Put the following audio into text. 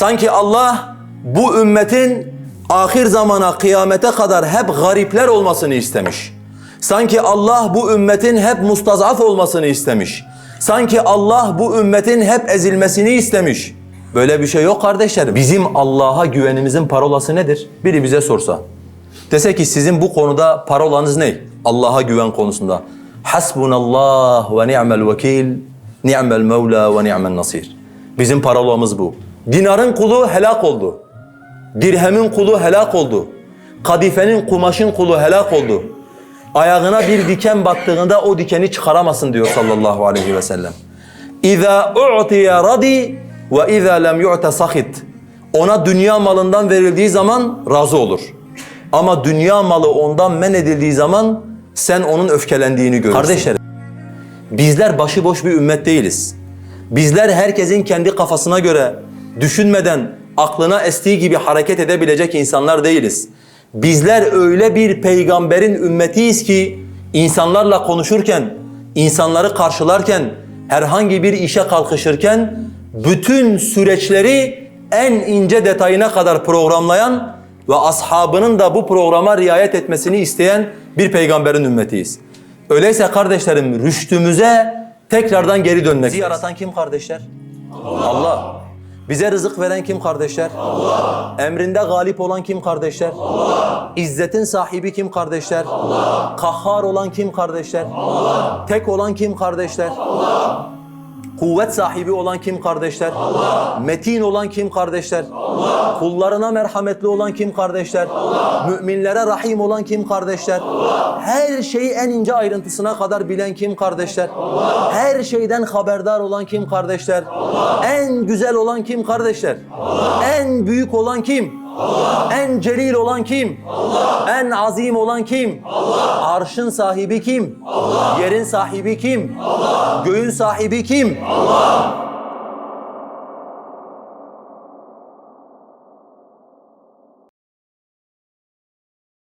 Sanki Allah bu ümmetin ahir zamana kıyamete kadar hep garipler olmasını istemiş. Sanki Allah bu ümmetin hep mustazaf olmasını istemiş. Sanki Allah bu ümmetin hep ezilmesini istemiş. Böyle bir şey yok kardeşlerim. Bizim Allah'a güvenimizin parolası nedir? Biri bize sorsa. Dese ki sizin bu konuda parolanız ne? Allah'a güven konusunda. Hasbunallah ve ni'mel vekil, ni'mel mevla ve ni'mel nasir. Bizim parolamız bu. Dinarın kulu helak oldu. Dirhemin kulu helak oldu. Kadifenin, kumaşın kulu helak oldu. Ayağına bir diken battığında o dikeni çıkaramasın diyor sallallahu aleyhi ve sellem. İza u'tiya radi ve iza lem yu'ta sahit. Ona dünya malından verildiği zaman razı olur. Ama dünya malı ondan men edildiği zaman sen onun öfkelendiğini görürsün. Kardeşlerim, bizler başıboş bir ümmet değiliz. Bizler herkesin kendi kafasına göre düşünmeden aklına estiği gibi hareket edebilecek insanlar değiliz. Bizler öyle bir peygamberin ümmetiyiz ki insanlarla konuşurken, insanları karşılarken, herhangi bir işe kalkışırken bütün süreçleri en ince detayına kadar programlayan ve ashabının da bu programa riayet etmesini isteyen bir peygamberin ümmetiyiz. Öyleyse kardeşlerim rüştümüze tekrardan geri dönmek. Bizi yaratan kim kardeşler? Allah. Bize rızık veren kim kardeşler? Allah. Emrinde galip olan kim kardeşler? Allah. İzzetin sahibi kim kardeşler? Allah. Kahhar olan kim kardeşler? Allah. Tek olan kim kardeşler? Allah. Kuvvet sahibi olan kim kardeşler? Allah. Metin olan kim kardeşler? Allah. Kullarına merhametli olan kim kardeşler? Allah. Müminlere rahim olan kim kardeşler? Allah. Her şeyi en ince ayrıntısına kadar bilen kim kardeşler? Allah. Her şeyden haberdar olan kim kardeşler? Allah. En güzel olan kim kardeşler? Allah. En büyük olan kim? Allah. En celil olan kim? Allah. En azim olan kim? Allah. Arşın sahibi kim? Allah. Yerin sahibi kim? Allah. Göğün sahibi kim? Allah.